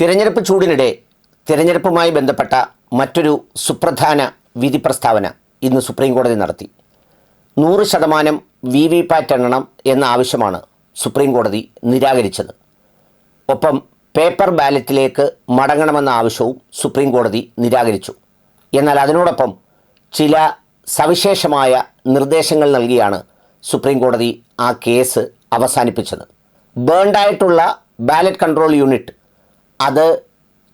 തിരഞ്ഞെടുപ്പ് ചൂടിനിടെ തിരഞ്ഞെടുപ്പുമായി ബന്ധപ്പെട്ട മറ്റൊരു സുപ്രധാന വിധി പ്രസ്താവന ഇന്ന് സുപ്രീം കോടതി നടത്തി. നൂറ് ശതമാനം വി വി പാറ്റ് എണ്ണണം എന്ന ആവശ്യമാണ് സുപ്രീം കോടതി നിരാകരിച്ചത്. ഒപ്പം പേപ്പർ ബാലറ്റിലേക്ക് മടങ്ങണമെന്ന ആവശ്യവും സുപ്രീം കോടതി നിരാകരിച്ചു. എന്നാൽ അതിനോടൊപ്പം ചില സവിശേഷമായ നിർദ്ദേശങ്ങൾ നൽകിയാണ് സുപ്രീം കോടതി ആ കേസ് അവസാനിപ്പിച്ചത്. ബേണ്ടായിട്ടുള്ള ബാലറ്റ് കൺട്രോൾ യൂണിറ്റ് അത്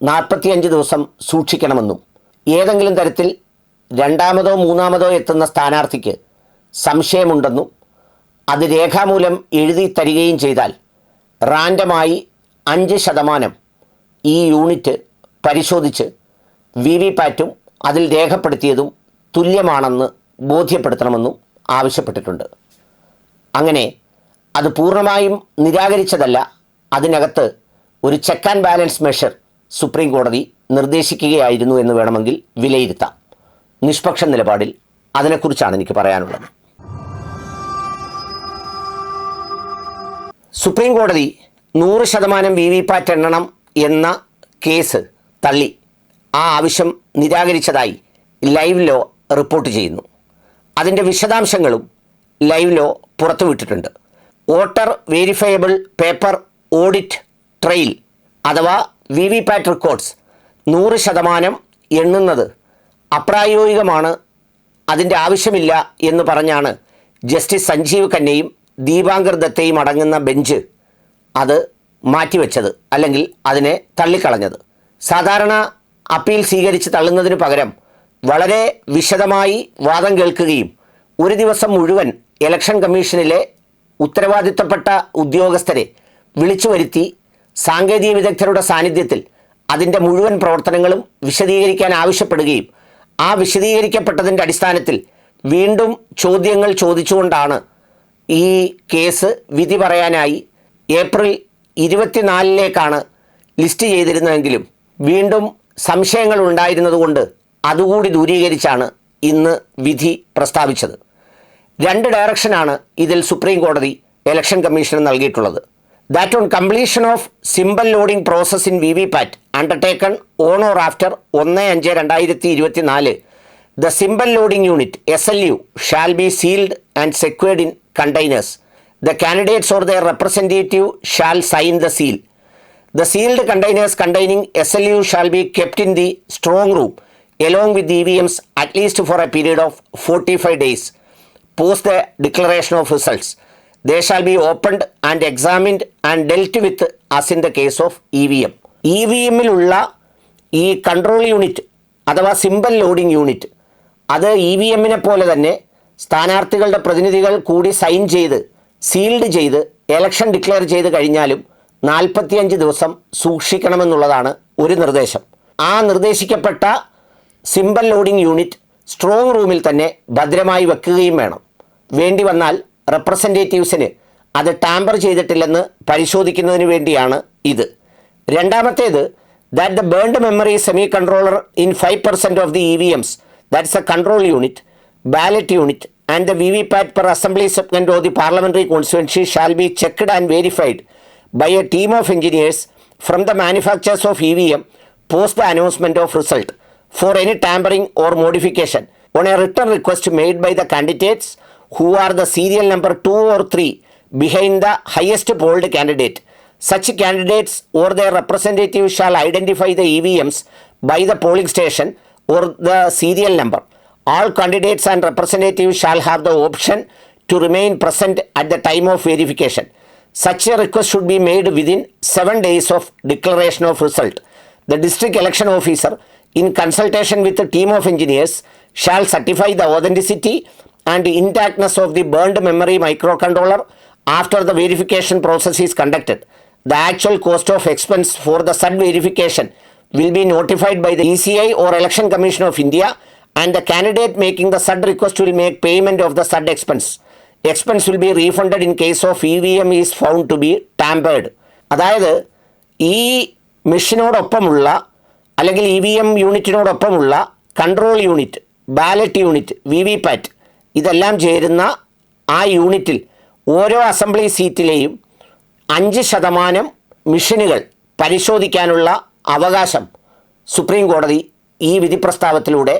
നാൽപ്പത്തിയഞ്ച് ദിവസം സൂക്ഷിക്കണമെന്നും ഏതെങ്കിലും തരത്തിൽ രണ്ടാമതോ മൂന്നാമതോ എത്തുന്ന സ്ഥാനാർത്ഥിക്ക് സംശയമുണ്ടെന്നും അത് രേഖാമൂലം എഴുതി തരികയും ചെയ്താൽ റാൻഡമായി അഞ്ച് ശതമാനം ഈ യൂണിറ്റ് പരിശോധിച്ച് വി വി പാറ്റും അതിൽ രേഖപ്പെടുത്തിയതും തുല്യമാണെന്ന് ബോധ്യപ്പെടുത്തണമെന്നും ആവശ്യപ്പെട്ടിട്ടുണ്ട്. അങ്ങനെ അത് പൂർണമായും നിരാകരിച്ചതല്ല അതിനകത്ത് ഒരു check and balance measure supreme കോടതി നിർദ്ദേശിക്കുകയായിരുന്നു എന്ന് വേണമെങ്കിൽ വിലയിരുത്താം. നിഷ്പക്ഷ നിലപാടിൽ അതിനെക്കുറിച്ചാണ് എനിക്ക് പറയാനുള്ളത്. സുപ്രീം കോടതി നൂറ് ശതമാനം വി വി പാറ്റ് എണ്ണണം എന്ന കേസ് തള്ളി. ആ ആവശ്യം നിരാകരിച്ചതായി ലൈവ് ലോ റിപ്പോർട്ട് ചെയ്യുന്നു. അതിന്റെ വിശദാംശങ്ങളും live law പുറത്തുവിട്ടിട്ടുണ്ട്. Voter verifiable paper audit trail അഥവാ വി വി പാറ്റ് റെക്കോർഡ്സ് നൂറ് ശതമാനം എണ്ണുന്നത് അപ്രായോഗികമാണ് അതിന്റെ ആവശ്യമില്ല എന്ന് പറഞ്ഞാണ് ജസ്റ്റിസ് സഞ്ജീവ് ഖന്നയും ദീപാങ്കർ ദത്തയും അടങ്ങുന്ന ബെഞ്ച് അത് മാറ്റിവെച്ചത് അല്ലെങ്കിൽ അതിനെ തള്ളിക്കളഞ്ഞത്. സാധാരണ അപ്പീൽ സ്വീകരിച്ച് തള്ളുന്നതിന് പകരം വളരെ വിശദമായി വാദം കേൾക്കുകയും ഒരു ദിവസം മുഴുവൻ ഇലക്ഷൻ കമ്മീഷനിലെ ഉത്തരവാദിത്തപ്പെട്ട ഉദ്യോഗസ്ഥരെ വിളിച്ചു വരുത്തി സാങ്കേതിക വിദഗ്ധരുടെ സാന്നിധ്യത്തിൽ അതിന്റെ മുഴുവൻ പ്രവർത്തനങ്ങളും വിശദീകരിക്കാൻ ആവശ്യപ്പെടുകയും ആ വിശദീകരിക്കപ്പെട്ടതിന്റെ അടിസ്ഥാനത്തിൽ വീണ്ടും ചോദ്യങ്ങൾ ചോദിച്ചുകൊണ്ടാണ് ഈ കേസ് വിധി പറയാനായി ഏപ്രിൽ ഇരുപത്തിനാലിലേക്കാണ് ലിസ്റ്റ് ചെയ്തിരുന്നതെങ്കിലും വീണ്ടും സംശയങ്ങൾ ഉണ്ടായിരുന്നതുകൊണ്ട് അതുകൂടി ദൂരീകരിച്ചാണ് ഇന്ന് വിധി പ്രസ്താവിച്ചത്. രണ്ട് ഡയറക്ഷനാണ് ഇതിൽ സുപ്രീം കോടതി ഇലക്ഷൻ കമ്മീഷന് നൽകിയിട്ടുള്ളത്. That on completion of symbol loading process in V V PAT undertaken on or after ഒന്ന് അഞ്ച് രണ്ടായിരത്തി ഇരുപത്തി നാല് the symbol loading unit S L U shall be sealed and secured in containers the candidates or their representative shall sign the seal The sealed containers containing SLU shall be kept in the strong room along with the EVMs at least for a period of 45 days post the declaration of results. They shall shall be opened and examined and dealt with as in the case of E V M E V എമ്മിലുള്ള ഈ control unit അഥവാ simple loading unit അത് E V എമ്മിനെ പോലെ തന്നെ സ്ഥാനാർത്ഥികളുടെ പ്രതിനിധികൾ കൂടി sign ചെയ്ത് സീൽഡ് ചെയ്ത് എലക്ഷൻ ഡിക്ലെയർ ചെയ്ത് കഴിഞ്ഞാലും നാൽപ്പത്തിയഞ്ച് ദിവസം സൂക്ഷിക്കണമെന്നുള്ളതാണ് ഒരു നിർദ്ദേശം. ആ നിർദ്ദേശിക്കപ്പെട്ട സിമ്പിൾ ലോഡിംഗ് യൂണിറ്റ് സ്ട്രോങ് റൂമിൽ തന്നെ ഭദ്രമായി വെക്കുകയും വേണം. വേണ്ടി വന്നാൽ റെപ്രസെന്റേറ്റീവ്സിന് അത് ടാമ്പർ ചെയ്തിട്ടില്ലെന്ന് പരിശോധിക്കുന്നതിന് വേണ്ടിയാണ് ഇത്. രണ്ടാമത്തേത് that the burnt memory semi controller in five percent of the E V Ms that's a control unit ballot unit and the V V PAT per assembly segment of the parliamentary constituency shall be checked and verified by a team of engineers from the manufacturers of E V M post announcement of result for any tampering or modification on a written request made by the candidates who are the serial number 2 or 3 behind the highest polled candidate. Such candidates or their representatives shall identify the EVMs by the polling station or the serial number. All candidates and representatives shall have the option to remain present at the time of verification. Such a request should be made within seven days of declaration of result. The district election officer, in consultation with the team of engineers, shall certify the authenticity and intactness of the burned memory microcontroller after the verification process is conducted. The actual cost of expense for the said verification will be notified by the ECI or Election Commission of India and the candidate making the said request will make payment of the said expense. Expense will be refunded in case of E V M is found to be tampered അതായത് ഈ മെഷീനോടൊപ്പമുള്ള അല്ലെങ്കിൽ E V M യൂണിറ്റിനോടൊപ്പമുള്ള control unit ballot unit V V PAT ഇതെല്ലാം ചേരുന്ന ആ യൂണിറ്റിൽ ഓരോ assembly സീറ്റിലെയും അഞ്ച് ശതമാനം മിഷനുകൾ പരിശോധിക്കാനുള്ള അവകാശം സുപ്രീം കോടതി ഈ വിധി പ്രസ്താവത്തിലൂടെ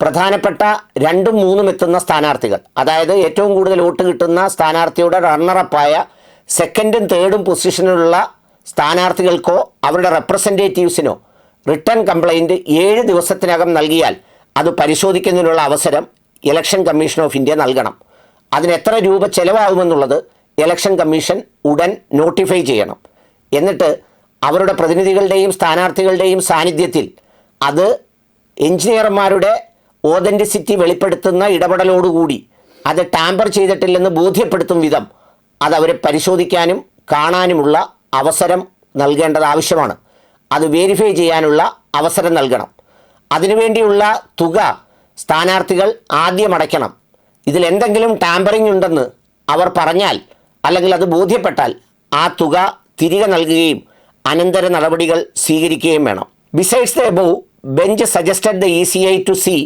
പ്രധാനപ്പെട്ട രണ്ടും മൂന്നും എത്തുന്ന സ്ഥാനാർത്ഥികൾ. അതായത് ഏറ്റവും കൂടുതൽ വോട്ട് കിട്ടുന്ന സ്ഥാനാർത്ഥിയുടെ റണ്ണറപ്പായ സെക്കൻഡും തേർഡും പൊസിഷനിലുള്ള സ്ഥാനാർത്ഥികൾക്കോ അവരുടെ റെപ്രസെന്റേറ്റീവ്സിനോ റിട്ടേൺ കംപ്ലൈന്റ് ഏഴ് ദിവസത്തിനകം നൽകിയാൽ അത് പരിശോധിക്കുന്നതിനുള്ള അവസരം ഇലക്ഷൻ കമ്മീഷൻ ഓഫ് ഇന്ത്യ നൽകണം. അതിന് എത്ര രൂപ ചെലവാകുമെന്നുള്ളത് ഇലക്ഷൻ കമ്മീഷൻ ഉടൻ നോട്ടിഫൈ ചെയ്യണം. എന്നിട്ട് അവരുടെ പ്രതിനിധികളുടെയും സ്ഥാനാർത്ഥികളുടെയും സാന്നിധ്യത്തിൽ അത് എഞ്ചിനീയർമാരുടെ ഓതന്റിസിറ്റി വെളിപ്പെടുത്തുന്ന ഇടപെടലോടുകൂടി അത് ടാമ്പർ ചെയ്തിട്ടില്ലെന്ന് ബോധ്യപ്പെടുത്തും വിധം അത് അവരെ പരിശോധിക്കാനും കാണാനുമുള്ള അവസരം നൽകേണ്ടത് ആവശ്യമാണ്. അത് വെരിഫൈ ചെയ്യാനുള്ള അവസരം നൽകണം. അതിനുവേണ്ടിയുള്ള തുക സ്ഥാനാർത്ഥികൾ ആദ്യം അടയ്ക്കണം. ഇതിൽ എന്തെങ്കിലും ടാമ്പറിംഗ് ഉണ്ടെന്ന് അവർ പറഞ്ഞാൽ അല്ലെങ്കിൽ അത് ബോധ്യപ്പെട്ടാൽ ആ തുക തിരികെ നൽകുകയും അനന്തര നടപടികൾ സ്വീകരിക്കുകയും വേണം. Besides the above bench suggested the E C I to see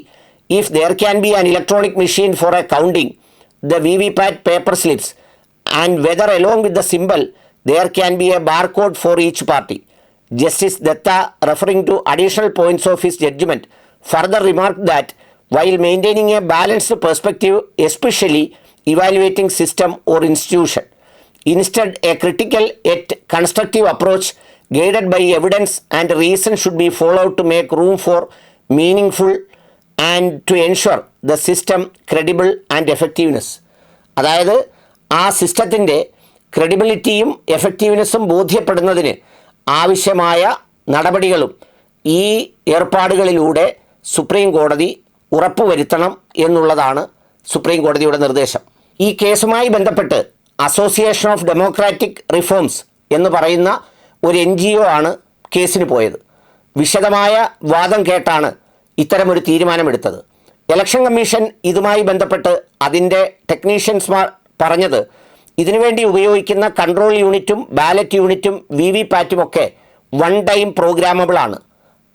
if there can be an electronic machine for a counting the V V PAT paper slips and whether along with the symbol there can be a barcode for each party justice Datta referring to additional points of his judgement further remark that while maintaining a balanced perspective, especially evaluating system or institution, instead a critical yet constructive approach guided by evidence and reason should be followed to make room for meaningful and to ensure the system credible and effectiveness അതായത് ആ സിസ്റ്റത്തിന്റെ ക്രെഡിബിലിറ്റിയും എഫക്റ്റീവ്നെസ്സും ബോധ്യപ്പെടുന്നതിന് ആവശ്യമായ നടപടികളും ഈ ഏർപ്പാടുകളിലൂടെ supreme കോടതി ഉറപ്പുവരുത്തണം എന്നുള്ളതാണ് supreme കോടതിയുടെ നിർദ്ദേശം. ഈ കേസുമായി ബന്ധപ്പെട്ട് അസോസിയേഷൻ ഓഫ് ഡെമോക്രാറ്റിക് റിഫോംസ് എന്ന് പറയുന്ന ഒരു എൻ ജി ഒ ആണ് കേസിന് പോയത്. വിശദമായ വാദം കേട്ടാണ് ഇത്തരമൊരു തീരുമാനമെടുത്തത്. ഇലക്ഷൻ കമ്മീഷൻ ഇതുമായി ബന്ധപ്പെട്ട് അതിന്റെ ടെക്നീഷ്യൻസ്മാർ പറഞ്ഞത് ഇതിനുവേണ്ടി ഉപയോഗിക്കുന്ന കൺട്രോൾ യൂണിറ്റും ബാലറ്റ് യൂണിറ്റും വി വി പാറ്റും ഒക്കെ വൺ ടൈം പ്രോഗ്രാമബിളാണ്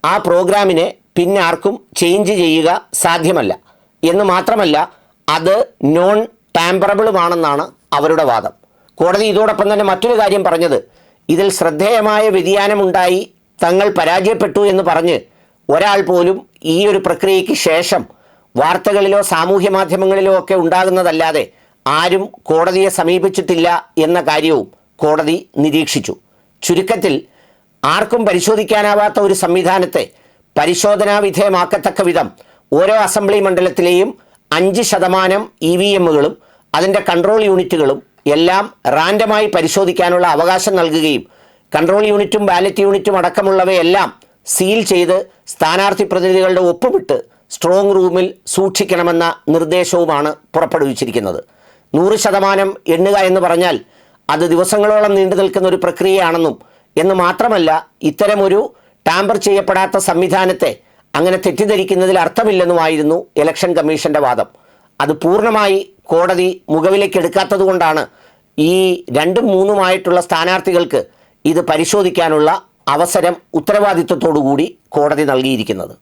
ആ പ്രോഗ്രാമിനെ പിന്നെ ആർക്കും ചേഞ്ച് ചെയ്യുക സാധ്യമല്ല. എന്ന് മാത്രമല്ല അത് നോൺ ടാമ്പറബിളുമാണെന്നാണ് അവരുടെ വാദം. കോടതി ഇതോടൊപ്പം തന്നെ മറ്റൊരു കാര്യം പറഞ്ഞത്. ഇതിൽ ശ്രദ്ധേയമായ വ്യതിയാനമുണ്ടായി തങ്ങൾ പരാജയപ്പെട്ടു എന്ന് പറഞ്ഞ് ഒരാൾ പോലും ഈ ഒരു പ്രക്രിയയ്ക്ക് ശേഷം വാർത്തകളിലോ സാമൂഹ്യ മാധ്യമങ്ങളിലോ ഒക്കെ ഉണ്ടാകുന്നതല്ലാതെ ആരും കോടതിയെ സമീപിച്ചിട്ടില്ല എന്ന കാര്യവും കോടതി നിരീക്ഷിച്ചു. ചുരുക്കത്തിൽ ആർക്കും പരിശോധിക്കാനാവാത്ത ഒരു സംവിധാനത്തെ പരിശോധനാ വിധേയമാക്കത്തക്ക വിധം ഓരോ അസംബ്ലി മണ്ഡലത്തിലെയും അഞ്ച് ശതമാനം ഇ വി എമ്മുകളും അതിന്റെ കൺട്രോൾ യൂണിറ്റുകളും എല്ലാം റാൻഡമായി പരിശോധിക്കാനുള്ള അവകാശം നൽകുകയും കൺട്രോൾ യൂണിറ്റും ബാലറ്റ് യൂണിറ്റും അടക്കമുള്ളവയെല്ലാം സീൽ ചെയ്ത് സ്ഥാനാർത്ഥി പ്രതിനിധികളുടെ ഒപ്പുമിട്ട് സ്ട്രോങ് റൂമിൽ സൂക്ഷിക്കണമെന്ന നിർദ്ദേശവുമാണ് പുറപ്പെടുവിച്ചിരിക്കുന്നത്. നൂറ് ശതമാനം എണ്ണുക എന്ന് പറഞ്ഞാൽ അത് ദിവസങ്ങളോളം നീണ്ടു നിൽക്കുന്ന ഒരു പ്രക്രിയയാണെന്നും എന്ന് മാത്രമല്ല ഇത്തരമൊരു ടാമ്പർ ചെയ്യപ്പെടാത്ത സംവിധാനത്തെ അങ്ങനെ തെറ്റിദ്ധരിക്കുന്നതിൽ അർത്ഥമില്ലെന്നുമായിരുന്നു ഇലക്ഷൻ കമ്മീഷന്റെ വാദം. അത് പൂർണമായി കോടതി മുഖവിലേക്ക് എടുക്കാത്തതുകൊണ്ടാണ് ഈ രണ്ടും മൂന്നുമായിട്ടുള്ള സ്ഥാനാർത്ഥികൾക്ക് ഇത് പരിശോധിക്കാനുള്ള അവസരം ഉത്തരവാദിത്വത്തോടുകൂടി കോടതി നൽകിയിരിക്കുന്നത്.